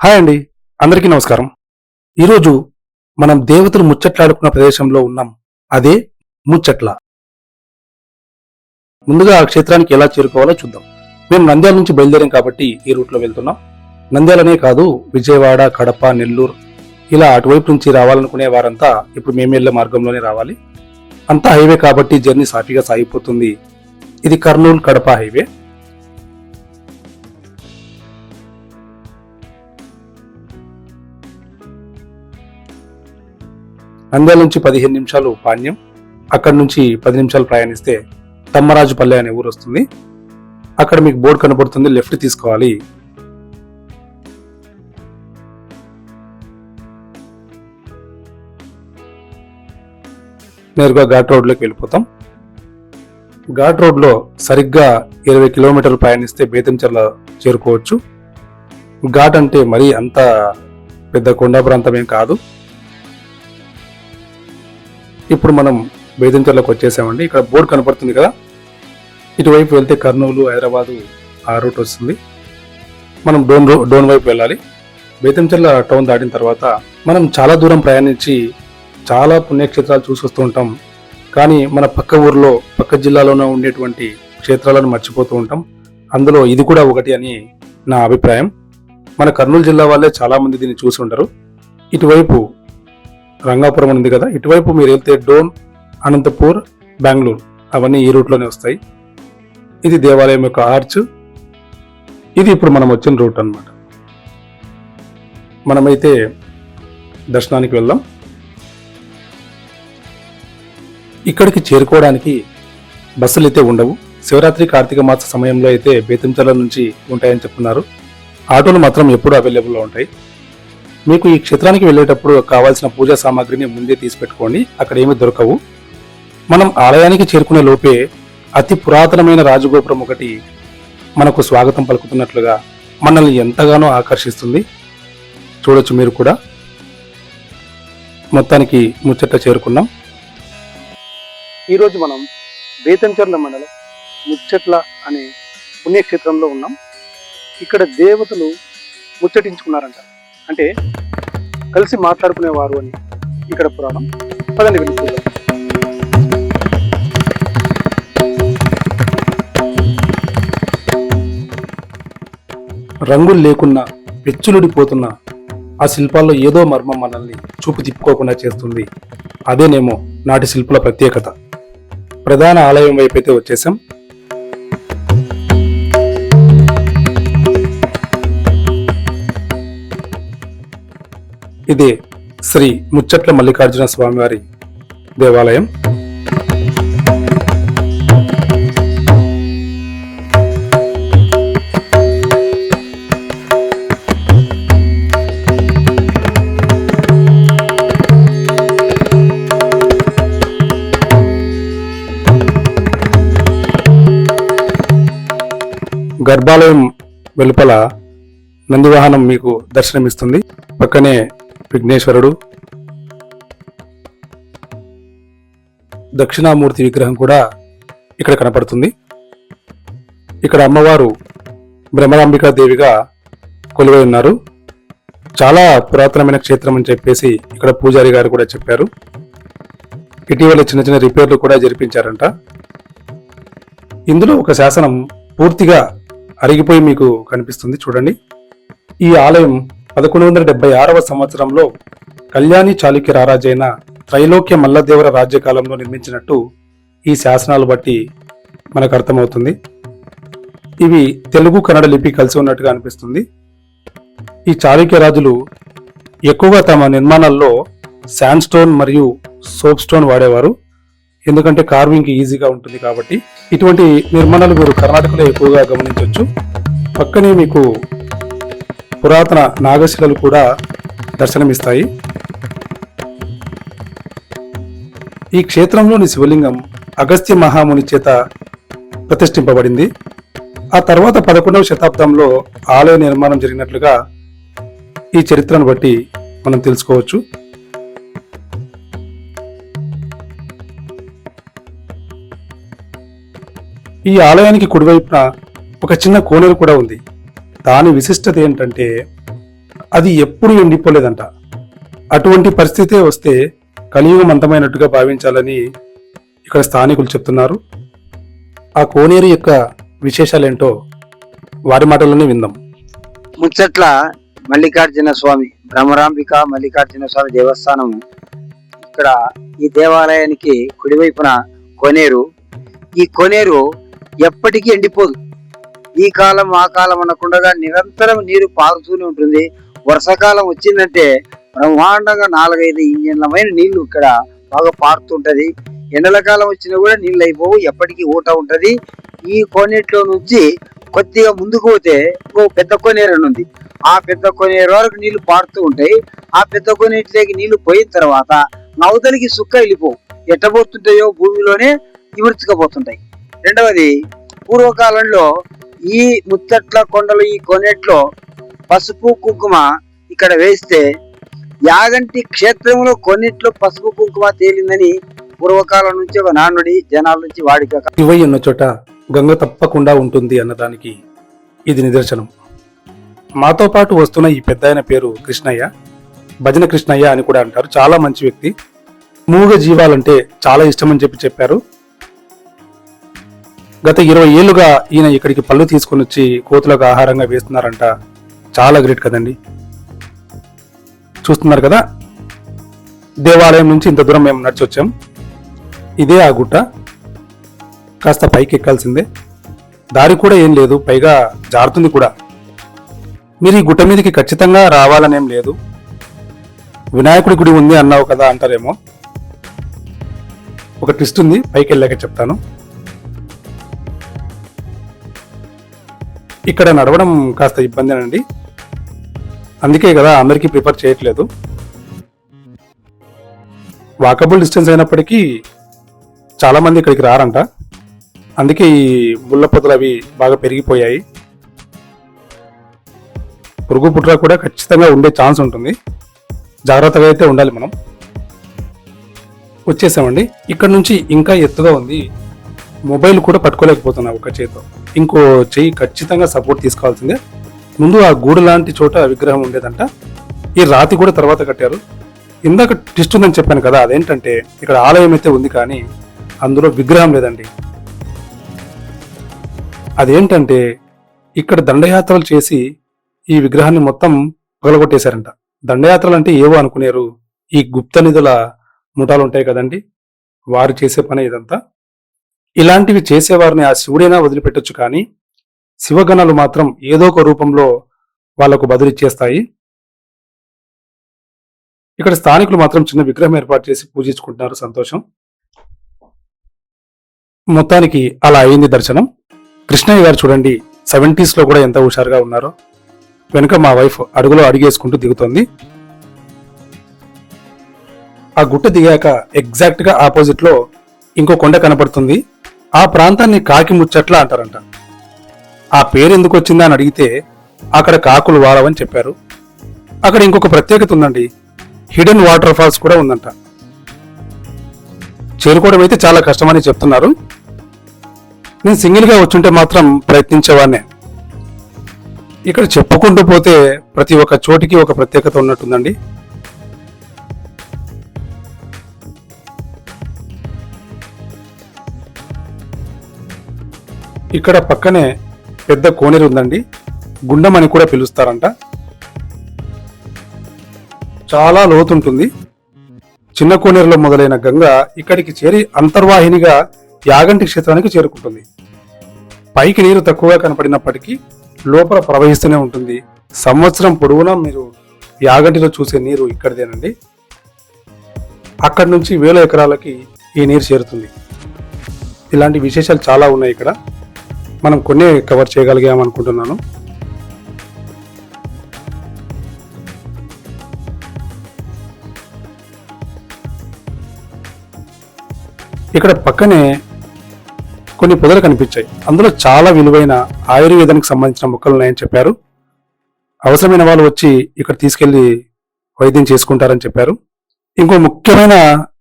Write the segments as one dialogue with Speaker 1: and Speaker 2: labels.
Speaker 1: Hi అండి అందరికీ నమస్కారం. ఈరోజు మనం దేవతలు ముచ్చట్లాడుకున్న ప్రదేశంలో ఉన్నాం. అదే ముచ్చట్ల. ముందుగా ఆ క్షేత్రానికి ఎలా చేరుకోవాలో చూద్దాం. మేము నంద్యాల నుంచి బయలుదేరాం కాబట్టి ఈ రూట్లో వెళ్తున్నాం. నంద్యాలనే కాదు విజయవాడ కడప నెల్లూరు ఇలా అటువైపు నుంచి రావాలనుకునే వారంతా ఇప్పుడు మేము వెళ్ళే మార్గంలోనే రావాలి. అంతా హైవే కాబట్టి జర్నీ సాఫీగా సాగిపోతుంది. ఇది కర్నూలు కడప హైవే. నంద్యాల నుంచి పదిహేను నిమిషాలు పాణ్యం అక్కడి నుంచి పది నిమిషాలు ప్రయాణిస్తే తమ్మరాజుపల్లె అనే ఊరు వస్తుంది. అక్కడ మీకు బోర్డు కనబడుతుంది లెఫ్ట్ తీసుకోవాలి. నేరుగా ఘాట్ రోడ్లోకి వెళ్ళిపోతాం. ఘాట్ రోడ్లో సరిగ్గా ఇరవై కిలోమీటర్లు ప్రయాణిస్తే బేతంచెర్ల చేరుకోవచ్చు. ఘాట్ అంటే మరీ అంత పెద్ద కొండ ప్రాంతం ఏం కాదు. ఇప్పుడు మనం బేదంచెర్లకు వచ్చేసామండి. ఇక్కడ బోర్డు కనపడుతుంది కదా? ఇటువైపు వెళ్తే కర్నూలు హైదరాబాదు ఆ రూట్ వస్తుంది. మనం డోన్ రో- డోన్ వైపు వెళ్ళాలి. బేతంచెర్ల టౌన్ దాటిన తర్వాత మనం చాలా దూరం ప్రయాణించి చాలా పుణ్యక్షేత్రాలు చూసొస్తూ ఉంటాం. కానీ మన పక్క ఊర్లో పక్క జిల్లాలోనే ఉండేటువంటి క్షేత్రాలను మర్చిపోతూ ఉంటాం. అందులో ఇది కూడా ఒకటి అని నా అభిప్రాయం. మన కర్నూలు జిల్లా వాళ్ళే చాలామంది దీన్ని చూసి ఉంటారు ఇటువైపు రంగాపురం ఉంది కదా ఇటువైపు మీరు వెళ్తే డోన్ అనంతపూర్ బెంగళూరు అవన్నీ ఈ రూట్లోనే వస్తాయి. ఇది దేవాలయం యొక్క ఆర్చ్. ఇది ఇప్పుడు మనం వచ్చిన రూట్ అన్నమాట. మనమైతే దర్శనానికి వెళ్దాం. ఇక్కడికి చేరుకోవడానికి బస్సులు అయితే ఉండవు. శివరాత్రి కార్తీక మాస సమయంలో అయితే బేతంచల నుంచి ఉంటాయని చెప్తున్నారు. ఆటోలు మాత్రం ఎప్పుడూ అవైలబుల్లో ఉంటాయి. మీకు ఈ క్షేత్రానికి వెళ్ళేటప్పుడు కావాల్సిన పూజా సామాగ్రిని ముందే తీసి పెట్టుకోండి. అక్కడ ఏమి దొరకవు. మనం ఆలయానికి చేరుకునే లోపే అతి పురాతనమైన రాజగోపురం ఒకటి మనకు స్వాగతం పలుకుతున్నట్లుగా మనల్ని ఎంతగానో ఆకర్షిస్తుంది. చూడొచ్చు మీరు కూడా. మొత్తానికి ముచ్చట చేరుకున్నాం. ఈరోజు మనం బేతంచర్ల మండలం ముచ్చట్ల అనే పుణ్యక్షేత్రంలో ఉన్నాం. ఇక్కడ దేవతలు ముచ్చటించుకున్నారంట. అంటే కలిసి మాట్లాడుకునేవారు అని ఇక్కడ పురాణం. పదండి వెళ్ళి రంగులు లేకున్నా పెచ్చులుడిపోతున్న ఆ శిల్పాల్లో ఏదో మర్మం మనల్ని చూపు తిప్పుకోకుండా చేస్తుంది. అదేనేమో నాటి శిల్పుల ప్రత్యేకత. ప్రధాన ఆలయం వైపు అయితే వచ్చేసాం. ఇది శ్రీ ముచ్చట్ల మల్లికార్జున స్వామివారి దేవాలయం. గర్భాలయం వెలుపల నందివాహనం మీకు దర్శనమిస్తుంది. పక్కనే విఘ్నేశ్వరుడు. దక్షిణామూర్తి విగ్రహం కూడా ఇక్కడ కనపడుతుంది. ఇక్కడ అమ్మవారు భ్రమరాంబికా దేవిగా కొలువై ఉన్నారు. చాలా పురాతనమైన క్షేత్రం అని చెప్పేసి ఇక్కడ పూజారి గారు కూడా చెప్పారు. ఇటీవల చిన్న చిన్న రిపేర్లు కూడా జరిపించారంట. ఇందులో ఒక శాసనం పూర్తిగా అరిగిపోయి మీకు కనిపిస్తుంది. చూడండి. ఈ ఆలయం పదకొండు వందల డెబ్బై ఆరవ సంవత్సరంలో కళ్యాణి చాళుక్య రారాజైన త్రైలోక్య మల్లదేవర రాజ్యకాలంలో నిర్మించినట్టు ఈ శాసనాలు బట్టి మనకు అర్థమవుతుంది. ఇవి తెలుగు కన్నడ లిపి కలిసి ఉన్నట్టుగా అనిపిస్తుంది. ఈ చాళుక్య రాజులు ఎక్కువగా తమ నిర్మాణాల్లో శాండ్ స్టోన్ మరియు సోప్ స్టోన్ వాడేవారు. ఎందుకంటే కార్వింగ్ ఈజీగా ఉంటుంది కాబట్టి ఇటువంటి నిర్మాణాలు మీరు కర్ణాటకలో ఎక్కువగా గమనించవచ్చు పక్కనే మీకు పురాతన నాగశిలలు కూడా దర్శనమిస్తాయి. ఈ క్షేత్రంలోని శివలింగం అగస్త్య మహాముని చేత ప్రతిష్ఠింపబడింది. ఆ తర్వాత పదకొండవ శతాబ్దంలో ఆలయ నిర్మాణం జరిగినట్లుగా ఈ చరిత్రను బట్టి మనం తెలుసుకోవచ్చు. ఈ ఆలయానికి కుడివైపున ఒక చిన్న కోనేరు కూడా ఉంది. దాని విశిష్టత ఏంటంటే అది ఎప్పుడు ఎండిపోలేదంట. అటువంటి పరిస్థితే వస్తే కలియుగం అంతమైనట్టుగా భావించాలని ఇక్కడ స్థానికులు చెప్తున్నారు. ఆ కోనేరు యొక్క విశేషాలేంటో వారి మాటల్లోనే విందాం.
Speaker 2: ముచ్చట్ల మల్లికార్జున స్వామి భ్రమరాంబిక మల్లికార్జున స్వామి దేవస్థానం. ఇక్కడ ఈ దేవాలయానికి కుడివైపున కోనేరు. ఈ కోనేరు ఎప్పటికీ ఎండిపోదు. ఈ కాలం ఆ కాలం అనకుండా నిరంతరం నీరు పారుతూనే ఉంటుంది. వర్షాకాలం వచ్చిందంటే బ్రహ్మాండంగా నాలుగైదు ఇంజన్లమైన నీళ్ళు ఇక్కడ బాగా పారుతుంటది. ఎండల కాలం వచ్చినా కూడా నీళ్ళు అయిపోవు ఎప్పటికీ ఊట ఉంటది. ఈ కోనేట్లో నుంచి కొద్దిగా ముందుకు పోతే ఇంకో పెద్ద కోనేరు అని ఉంది. ఆ పెద్ద కొనేరు వరకు నీళ్ళు పారుతూ ఉంటాయి. ఆ పెద్ద కొనేటిలోకి నీళ్ళు పోయిన తర్వాత నవతలికి సుక్క వెళ్ళిపోవు. ఎట్టబోతుంటాయో భూమిలోనే ఇముడ్చుకపోతుంటాయి రెండవది పూర్వకాలంలో ఈ ముత్తట్ల కొండలు ఈ కొనేట్లో పసుపు కుంకుమ ఇక్కడ వేస్తే యాగంటి క్షేత్రంలో కొన్నిట్లో పసుపు కుంకుమ తేలిందని పూర్వకాలం నుంచి ఒక నానుడి జనాల నుంచి వాడిక.
Speaker 1: శివయ్య ఉన్న చోట గంగ తప్పకుండా ఉంటుంది అన్నదానికి ఇది నిదర్శనం. మాతో పాటు వస్తున్న ఈ పెద్ద పేరు కృష్ణయ్య భజన కృష్ణయ్య అని కూడా అంటారు. చాలా మంచి వ్యక్తి. మూగ జీవాలంటే చాలా ఇష్టమని చెప్పి చెప్పారు. గత ఇరవై ఏళ్ళుగా ఈయన ఇక్కడికి పళ్ళు తీసుకొని వచ్చి కోతులకు ఆహారంగా వేస్తున్నారంట. చాలా గ్రేట్ కదండి. చూస్తున్నారు కదా? దేవాలయం నుంచి ఇంత దూరం మేము నడిచి వచ్చాం. ఇదే ఆ గుట్ట. కాస్త పైకి ఎక్కాల్సిందే. దారి కూడా ఏం లేదు పైగా జారుతుంది కూడా. మీరు ఈ గుట్ట మీదకి ఖచ్చితంగా రావాలనేం లేదు. వినాయకుడి గుడి ఉంది అన్నావు కదా అంటారేమో. ఒక ట్విస్ట్ ఉంది పైకి వెళ్ళాక చెప్తాను. ఇక్కడ నడవడం కాస్త ఇబ్బందేనండి. అందుకే కదా అందరికీ ప్రిఫర్ చేయట్లేదు. వాకబుల్ డిస్టెన్స్ అయినప్పటికీ చాలా మంది ఇక్కడికి రారంట. అందుకే ఈ ముళ్ళ పొదలు అవి బాగా పెరిగిపోయాయి. పురుగు పుట్ర కూడా ఖచ్చితంగా ఉండే ఛాన్స్ ఉంటుంది. జాగ్రత్తగా అయితే ఉండాలి మనం. వచ్చేసామండి. ఇక్కడ నుంచి ఇంకా ఎత్తుగా ఉంది మొబైల్ కూడా పట్టుకోలేకపోతున్నావు ఒక చేతితో. ఇంకో చెయ్యి ఖచ్చితంగా సపోర్ట్ తీసుకోవాల్సిందే. ముందు ఆ గూడు లాంటి చోట విగ్రహం ఉండేదంట. ఈ రాతి కూడా తర్వాత కట్టారు. ఇందాక ట్విస్ట్ ఉందని చెప్పాను కదా అదేంటంటే ఇక్కడ ఆలయం అయితే ఉంది కానీ అందులో విగ్రహం లేదండి. అదేంటంటే ఇక్కడ దండయాత్రలు చేసి ఈ విగ్రహాన్ని మొత్తం పగలగొట్టేశారంట. దండయాత్రలు అంటే ఏవో అనుకునేరు. ఈ గుప్త నిధుల ముఠాలు ఉంటాయి కదండి. వారు చేసే పని ఇదంతా. ఇలాంటివి చేసేవారిని ఆ శివుడైనా వదిలిపెట్టొచ్చు కానీ శివగణాలు మాత్రం ఏదో ఒక రూపంలో వాళ్ళకు బదులిచ్చేస్తాయి. ఇక్కడ స్థానికులు మాత్రం చిన్న విగ్రహం ఏర్పాటు చేసి పూజించుకుంటున్నారు. సంతోషం. మొత్తానికి అలా అయింది దర్శనం. కృష్ణయ్య గారు చూడండి సెవెంటీస్లో కూడా ఎంత హుషారుగా ఉన్నారో. వెనుక మా వైఫ్ అడుగులో అడిగేసుకుంటూ దిగుతోంది. ఆ గుట్ట దిగాక ఎగ్జాక్ట్గా ఆపోజిట్లో ఇంకో కొండ కనపడుతుంది. ఆ ప్రాంతాన్ని కాకి ముచ్చట్ల అంటారంట. ఆ పేరు ఎందుకు వచ్చిందా అని అడిగితే అక్కడ కాకులు వారవని చెప్పారు. అక్కడ ఇంకొక ప్రత్యేకత ఉందండి. హిడెన్ వాటర్ ఫాల్స్ కూడా ఉందంట. చేరుకోవడం అయితే చాలా కష్టమని చెప్తున్నారు. నేను సింగిల్గా వచ్చుంటే మాత్రం ప్రయత్నించేవాడినే. ఇక్కడ చెప్పుకుంటూ పోతే ప్రతి ఒక్క చోటికి ఒక ప్రత్యేకత ఉన్నట్టుందండి. ఇక్కడ పక్కనే పెద్ద కోనేరు ఉందండి. గుండం అని కూడా పిలుస్తారంట. చాలా లోతుంటుంది. చిన్న కోనేరులో మొదలైన గంగ ఇక్కడికి చేరి అంతర్వాహినిగా యాగంటి క్షేత్రానికి చేరుకుంటుంది. పైకి నీరు తక్కువగా కనపడినప్పటికీ లోపల ప్రవహిస్తూనే ఉంటుంది. సంవత్సరం పొడవునా మీరు యాగంటిలో చూసే నీరు ఇక్కడిదేనండి. అక్కడి నుంచి వేల ఎకరాలకి ఈ నీరు చేరుతుంది. ఇలాంటి విశేషాలు చాలా ఉన్నాయి ఇక్కడ. మనం కొన్ని కవర్ చేయగలిగామనుకుంటున్నాను ఇక్కడ పక్కనే కొన్ని పొదలు కనిపించాయి. అందులో చాలా విలువైన ఆయుర్వేదానికి సంబంధించిన మొక్కలు ఉన్నాయని చెప్పారు. అవసరమైన వాళ్ళు వచ్చి ఇక్కడ తీసుకెళ్ళి వైద్యం చేసుకుంటారని చెప్పారు. ఇంకో ముఖ్యమైన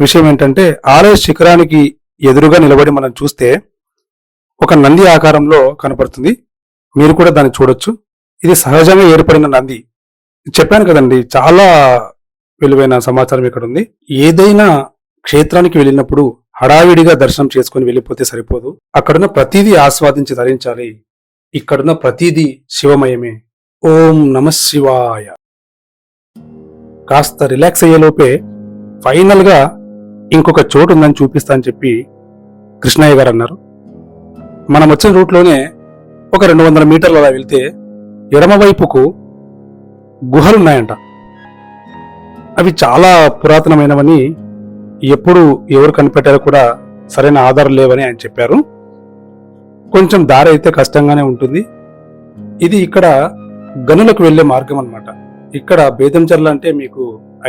Speaker 1: విషయం ఏంటంటే ఆలయ శిఖరానికి ఎదురుగా నిలబడి మనం చూస్తే ఒక నంది ఆకారంలో కనపడుతుంది. మీరు కూడా దాన్ని చూడొచ్చు. ఇది సహజంగా ఏర్పడిన నంది. చెప్పాను కదండి చాలా విలువైన సమాచారం ఇక్కడ ఉంది. ఏదైనా క్షేత్రానికి వెళ్ళినప్పుడు హడావిడిగా దర్శనం చేసుకుని వెళ్ళిపోతే సరిపోదు. అక్కడున్న ప్రతిదీ ఆస్వాదించి ధరించాలి ఇక్కడున్న ప్రతిదీ శివమయమే. ఓం నమ శివాయ. కాస్త రిలాక్స్ అయ్యేలోపే ఫైనల్గా ఇంకొక చోటు ఉందని చూపిస్తా అని చెప్పి కృష్ణయ్య గారు అన్నారు. మనం వచ్చిన రూట్లోనే ఒక రెండు వందల మీటర్లు అలా వెళ్తే ఎడమవైపుకు గుహలున్నాయంట. అవి చాలా పురాతనమైనవని ఎప్పుడు ఎవరు కనిపెట్టారో కూడా సరైన ఆధారం లేవని ఆయన చెప్పారు. కొంచెం దారి అయితే కష్టంగానే ఉంటుంది. ఇది ఇక్కడ గనులకు వెళ్ళే మార్గం అనమాట ఇక్కడ బేదంచర్ల అంటే మీకు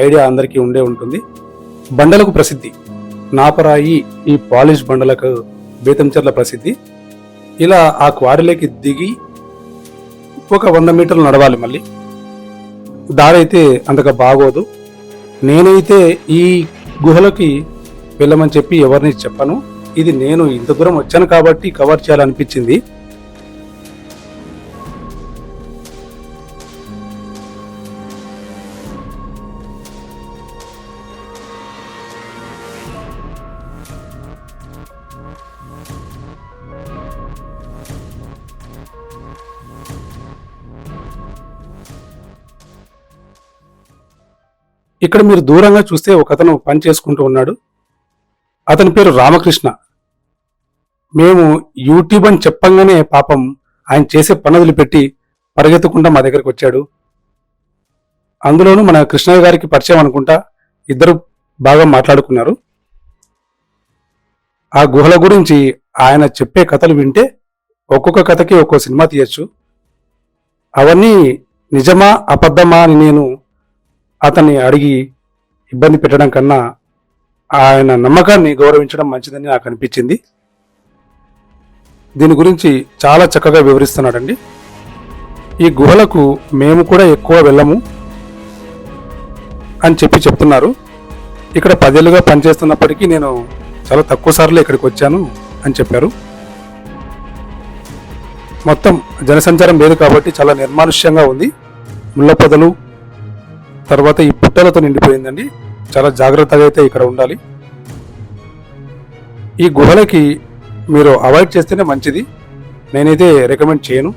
Speaker 1: ఐడియా అందరికీ ఉండే ఉంటుంది. బండలకు ప్రసిద్ధి. నాపరాయి ఈ పాలిష్ బండలకు బేతంచర్ల ప్రసిద్ధి. ఇలా ఆ క్వారీలోకి దిగి ఒక వంద మీటర్లు నడవాలి మళ్ళీ. దారి అయితే అంతగా బాగోదు. నేనైతే ఈ గుహలకి వెళ్ళమని చెప్పి ఎవరిని చెప్పను. ఇది నేను ఇంత దూరం వచ్చాను కాబట్టి కవర్ చేయాలనిపించింది. ఇక్కడ మీరు దూరంగా చూస్తే ఒక అతను పని చేసుకుంటూ ఉన్నాడు. అతని పేరు రామకృష్ణ. మేము యూట్యూబ్ అని చెప్పంగానే పాపం ఆయన చేసే పనులు పెట్టి పరిగెత్తకుండా మా దగ్గరికి వచ్చాడు. అందులోనూ మన కృష్ణయ్య గారికి పరిచయం అనుకుంటా ఇద్దరు బాగా మాట్లాడుకున్నారు. ఆ గుహల గురించి ఆయన చెప్పే కథలు వింటే ఒక్కొక్క కథకి ఒక్కో సినిమా తీయచ్చు. అవన్నీ నిజమా అబద్ధమా అని నేను అతన్ని అడిగి ఇబ్బంది పెట్టడం కన్నా ఆయన నమ్మకాన్ని గౌరవించడం మంచిదని నాకు అనిపించింది. దీని గురించి చాలా చక్కగా వివరిస్తున్నాడండి. ఈ గుహలకు మేము కూడా ఎక్కువ వెళ్ళము అని చెప్పి చెప్తున్నారు. ఇక్కడ పదేళ్ళుగా పనిచేస్తున్నప్పటికీ నేను చాలా తక్కువ సార్లు ఇక్కడికి వచ్చాను అని చెప్పారు. మొత్తం జనసంచారం లేదు కాబట్టి చాలా నిర్మానుష్యంగా ఉంది. ముళ్ళ పొదలు తర్వాత ఈ పుట్టలతో నిండిపోయిందండి. చాలా జాగ్రత్తగా అయితే ఇక్కడ ఉండాలి. ఈ గుహలకి మీరు అవాయిడ్ చేస్తేనే మంచిది. నేనైతే రికమెండ్ చేయను.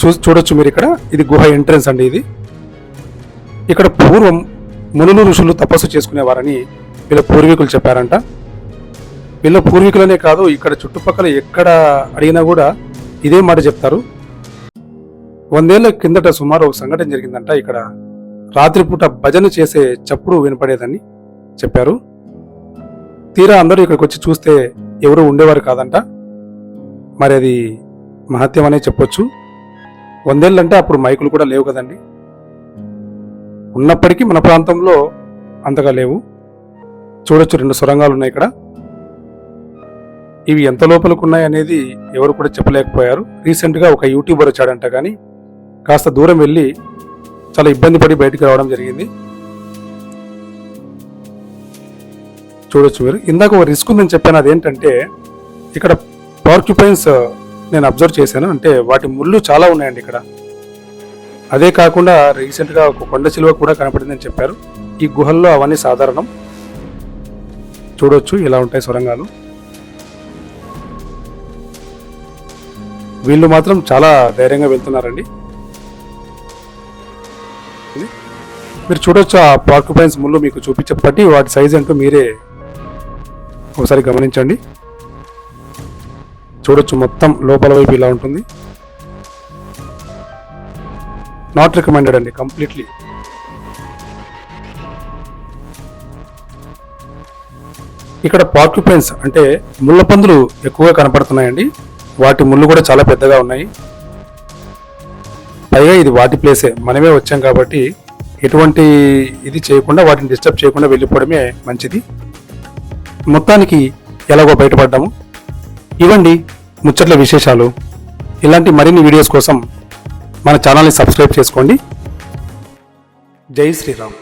Speaker 1: చూ చూడొచ్చు మీరు ఇక్కడ. ఇది గుహ ఎంట్రన్స్ అండి ఇది. ఇక్కడ పూర్వం మునులు ఋషులు తపస్సు చేసుకునేవారని వీళ్ళ పూర్వీకులు చెప్పారంట. వీళ్ళ పూర్వీకులనే కాదు ఇక్కడ చుట్టుపక్కల ఎక్కడ అడిగినా కూడా ఇదే మాట చెప్తారు. వందేళ్ళ కిందట సుమారు ఒక సంఘటన జరిగిందంట. ఇక్కడ రాత్రిపూట భజన చేసే చప్పుడు వినపడేదని చెప్పారు. తీరా అందరూ ఇక్కడికి వచ్చి చూస్తే ఎవరు ఉండేవారు కాదంట. మరి అది మహత్యం అనే చెప్పొచ్చు. వందేళ్ళంటే అప్పుడు మైకులు కూడా లేవు కదండి. ఉన్నప్పటికీ మన ప్రాంతంలో అంతగా లేవు. చూడొచ్చు రెండు సొరంగాలు ఉన్నాయి ఇక్కడ. ఇవి ఎంత లోపలికి ఉన్నాయి అనేది ఎవరు కూడా చెప్పలేకపోయారు. రీసెంట్గా ఒక యూట్యూబర్ వచ్చాడంట కానీ కాస్త దూరం వెళ్ళి చాలా ఇబ్బంది పడి బయటికి రావడం జరిగింది. చూడొచ్చు మీరు. ఇందాక ఒక రిస్క్ ఉందని చెప్పాను. అదేంటంటే ఇక్కడ పార్క్యుపైన్స్ నేను అబ్జర్వ్ చేశాను. అంటే వాటి ముళ్ళు చాలా ఉన్నాయండి ఇక్కడ. అదే కాకుండా రీసెంట్గా ఒక కొండ చిలువ కూడా కనపడిందని చెప్పారు. ఈ గుహల్లో అవన్నీ సాధారణం. చూడొచ్చు ఇలా ఉంటాయి సొరంగాలు. వీళ్ళు మాత్రం చాలా ధైర్యంగా వెళ్తున్నారండి. మీరు చూడొచ్చు ఆ పార్క్యుపైన్స్ ముళ్ళు మీకు చూపించబట్టి వాటి సైజ్ ఎంతో మీరే ఒకసారి గమనించండి. చూడొచ్చు మొత్తం లోపల వైపు ఇలా ఉంటుంది. నాట్ రికమెండెడ్ అండి కంప్లీట్లీ ఇక్కడ పార్క్యుపైన్స్ అంటే ముళ్ళ పందులు ఎక్కువగా కనపడుతున్నాయండి. వాటి ముళ్ళు కూడా చాలా పెద్దగా ఉన్నాయి. పైగా ఇది వాటి ప్లేసే మనమే వచ్చాం కాబట్టి ఎటువంటి ఇది చేయకుండా వాటిని డిస్టర్బ్ చేయకుండా వెళ్ళిపోవడమే మంచిది. మొత్తానికి ఎలాగో బయటపడ్డాము. ఇవ్వండి ముచ్చట్ల విశేషాలు. ఇలాంటి మరిన్ని వీడియోస్ కోసం మన ఛానల్ని సబ్స్క్రైబ్ చేసుకోండి. జై శ్రీరామ్.